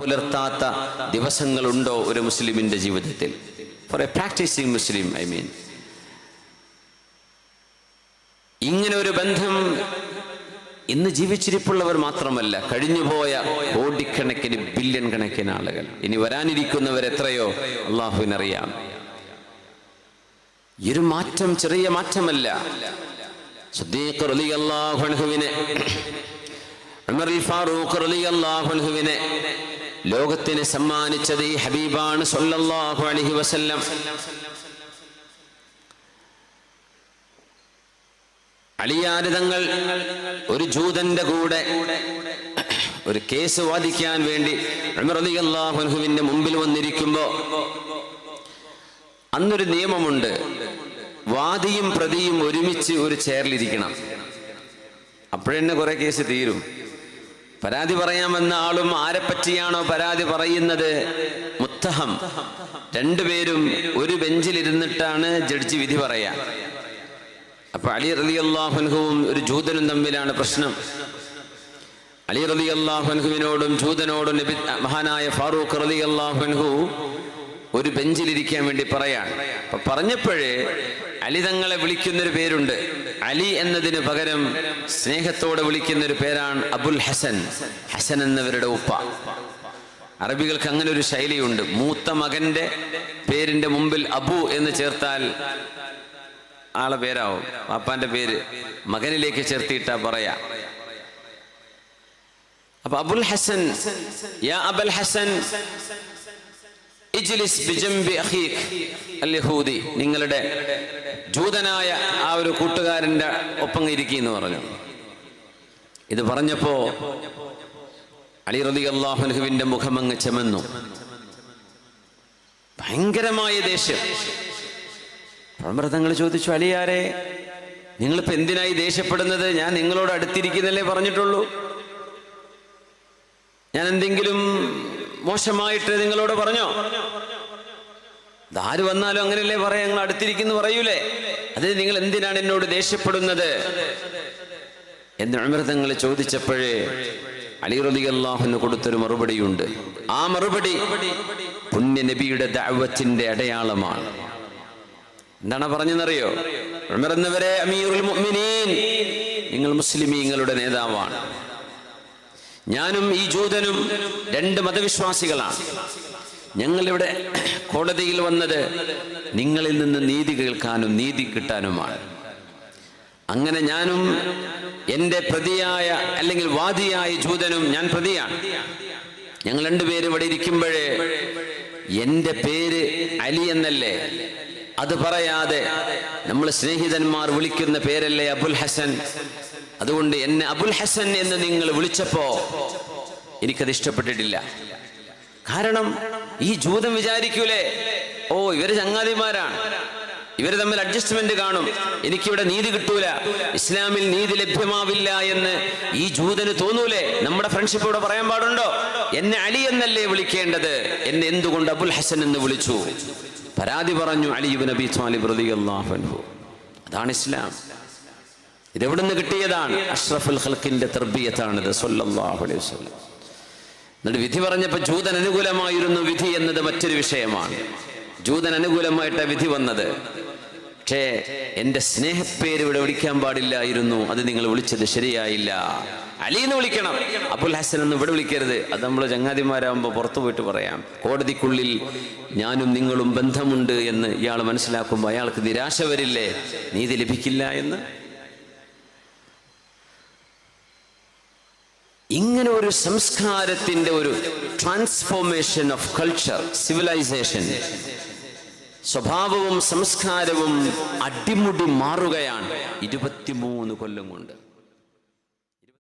പുലർത്താത്ത ദിവസങ്ങളുണ്ടോ ഒരു മുസ്ലിമിന്റെ ജീവിതത്തിൽ? For a practising Muslim I mean ഇങ്ങനെ ഒരു ബന്ധം ഇന്ന് ജീവിച്ചിരിപ്പുള്ളവർ മാത്രമല്ല കഴിഞ്ഞുപോയ കോടിക്കണക്കിന് ബില്യൺ കണക്കിന് ആളുകൾ. ഇനി വരാനിരിക്കുന്നവർ എത്രയോ? അള്ളാഹുവിനറിയാം. ഒരു മാറ്റം ചെറിയ മാറ്റമല്ല. ഉമർ ഫാറൂഖ് അൻഹുവിനെ ലോകത്തിന് സമ്മാനിച്ചത് ഈ ഹബീബാണ് സല്ലല്ലാഹു അലൈഹി വസല്ലം. അളിയാരിതങ്ങൾ ഒരു ജൂതന്റെ കൂടെ ഒരു കേസ് വാദിക്കാൻ വേണ്ടി അള്ളാഹുവിന്റെ മുമ്പിൽ വന്നിരിക്കുമ്പോ അന്നൊരു നിയമമുണ്ട്. വാദിയും പ്രതിയും ഒരുമിച്ച് ഒരു ചെയറിലിരിക്കണം. അപ്പോഴെന്നെ കുറെ കേസ് തീരും. പരാതി പറയാൻ വന്ന ആളും ആരെ പറ്റിയാണോ പരാതി പറയുന്നത്? മുത്തഹം. രണ്ടുപേരും ഒരു ബെഞ്ചിലിരുന്നിട്ടാണ് ജഡ്ജി വിധി പറയാ. അപ്പൊ അലി റലി അള്ളാഹുൻഹുവും ഒരു ജൂതനും തമ്മിലാണ് പ്രശ്നം. അലി റലി അള്ളാഹുൻഹുവിനോടും ജൂതനോടും നബി മഹാനായ ഫാറൂഖ് റലി അള്ളാഹുൻഹു ഒരു ബെഞ്ചിലിരിക്കാൻ വേണ്ടി പറയാണ് അപ്പൊ പറഞ്ഞപ്പോഴേ അലി തങ്ങളെ വിളിക്കുന്നൊരു പേരുണ്ട്. അലി എന്നതിന് പകരം സ്നേഹത്തോടെ വിളിക്കുന്ന ഒരു പേരാണ് അബുൽ ഹസൻ. ഹസൻ എന്നവരുടെ ഉപ്പ. അറബികൾക്ക് അങ്ങനെ ഒരു ശൈലിയുണ്ട്. മൂത്ത മകന്റെ പേരിന്റെ മുമ്പിൽ അബു എന്ന് ചേർത്താൽ ആളെ പേരാവും. പാപ്പാന്റെ പേര് മകനിലേക്ക് ചേർത്തിയിട്ടാ പറയാ. അപ്പൊ അബുൽ ഹസൻ യാ ഹസൻ ഇജ്ലിസ് ബിജംബി അഖീഖ് അൽ നിങ്ങളുടെ ജൂതനായ ആ ഒരു കൂട്ടുകാരന്റെ ഒപ്പം ഇരിക്കുന്നു പറഞ്ഞു. ഇത് പറഞ്ഞപ്പോ അലി അള്ളാഹുനുഹുവിന്റെ മുഖം അങ്ങ് ചെമന്നു. ഭയങ്കരമായ ദേഷ്യം. പ്രമൃതങ്ങൾ ചോദിച്ചു അലിയാരെ നിങ്ങളിപ്പോ എന്തിനായി ദേഷ്യപ്പെടുന്നത്? ഞാൻ നിങ്ങളോട് അടുത്തിരിക്കുന്നല്ലേ പറഞ്ഞിട്ടുള്ളൂ. ഞാൻ എന്തെങ്കിലും മോശമായിട്ട് നിങ്ങളോട് പറഞ്ഞോ? ആര് വന്നാലും അങ്ങനെയല്ലേ പറയാം? ഞങ്ങൾ അടുത്തിരിക്കുന്നു പറയൂലേ? അത് നിങ്ങൾ എന്തിനാണ് എന്നോട് ദേഷ്യപ്പെടുന്നത്? എന്ന് അമൃതങ്ങൾ ചോദിച്ചപ്പോഴേ അലി റലി അള്ളാഹുന് കൊടുത്തൊരു മറുപടിയുണ്ട്. ആ മറുപടി പുണ്യ നബിയുടെ ദാവത്തിന്റെ അടയാളമാണ്. എന്താണ് പറഞ്ഞെന്നറിയോ? ഉമർ അമീറുൽ മുഅ്മിനീൻ നിങ്ങൾ മുസ്ലിമീങ്ങളുടെ നേതാവാണ്. ഞാനും ഈ ജൂതനും രണ്ട് മതവിശ്വാസികളാണ്. ഞങ്ങളിവിടെ കോടതിയിൽ വന്നത് നിങ്ങളിൽ നിന്ന് നീതി കേൾക്കാനും നീതി കിട്ടാനുമാണ്. അങ്ങനെ ഞാനും എന്റെ പ്രതിയായ അല്ലെങ്കിൽ വാദിയായ ജൂതനും ഞാൻ പ്രതിയാണ്. ഞങ്ങൾ രണ്ടുപേരും ഇവിടെ ഇരിക്കുമ്പോഴേ എന്റെ പേര് അലി എന്നല്ലേ? അത് പറയാതെ നമ്മൾ സ്നേഹിതന്മാർ വിളിക്കുന്ന പേരല്ലേ അബുൽ ഹസൻ? അതുകൊണ്ട് എന്നെ അബുൽ ഹസൻ എന്ന് നിങ്ങൾ വിളിച്ചപ്പോ എനിക്കത് ഇഷ്ടപ്പെട്ടിട്ടില്ല. കാരണം ഈ ജൂതം വിചാരിക്കൂലേ? ഓ ഇവർ ചങ്ങാതിമാരാണ്. ഇവർ തമ്മിൽ അഡ്ജസ്റ്റ്മെന്റ് കാണും. എനിക്കിവിടെ നീതി കിട്ടൂല. ഇസ്ലാമിൽ നീതി ലഭ്യമാവില്ല എന്ന് ഈ ജൂതന് തോന്നൂലേ? നമ്മുടെ ഫ്രണ്ട്ഷിപ്പ് ഇവിടെ പറയാൻ പാടുണ്ടോ? എന്നെ അലി എന്നല്ലേ വിളിക്കേണ്ടത്? എന്നെ എന്തുകൊണ്ട് അബുൽ ഹസൻ എന്ന് വിളിച്ചു? പരാതി പറഞ്ഞു അലിബ് നബി റളിയല്ലാഹു അൻഹു. അതാണ് ഇസ്ലാം. ഇതെവിടുന്ന് കിട്ടിയതാണ്? അഷ്റഫുൽ ഖൽക്കിന്റെ തർബിയത്താണിത് അലൈഹി എന്നിട്ട് വിധി പറഞ്ഞപ്പോൾ ജൂതൻ അനുകൂലമായിരുന്നു വിധി എന്നത് മറ്റൊരു വിഷയമാണ്. ജൂതൻ അനുകൂലമായിട്ട് വിധി വന്നത്. പക്ഷേ എന്റെ സ്നേഹപ്പേര് ഇവിടെ വിളിക്കാൻ പാടില്ലായിരുന്നു. അത് നിങ്ങൾ വിളിച്ചത് ശരിയായില്ല. അലി എന്ന് വിളിക്കണം. അബുൽ ഹസൻ എന്ന് ഇവിടെ വിളിക്കരുത്. അത് നമ്മൾ ചങ്ങാതിമാരാകുമ്പോൾ പുറത്തു പോയിട്ട് പറയാം. കോടതിക്കുള്ളിൽ ഞാനും നിങ്ങളും ബന്ധമുണ്ട് എന്ന് ഇയാൾ മനസ്സിലാക്കുമ്പോൾ അയാൾക്ക് നിരാശ വരില്ലേ? നീതി ലഭിക്കില്ല എന്ന്? ഇങ്ങനെ ഒരു സംസ്കാരത്തിന്റെ ഒരു ട്രാൻസ്ഫോർമേഷൻ ഓഫ് കൾച്ചർ സിവിലൈസേഷൻ സ്വഭാവവും സംസ്കാരവും അടിമുടി മാറുകയാണ്. ഇരുപത്തിമൂന്ന് കൊല്ലം കൊണ്ട്.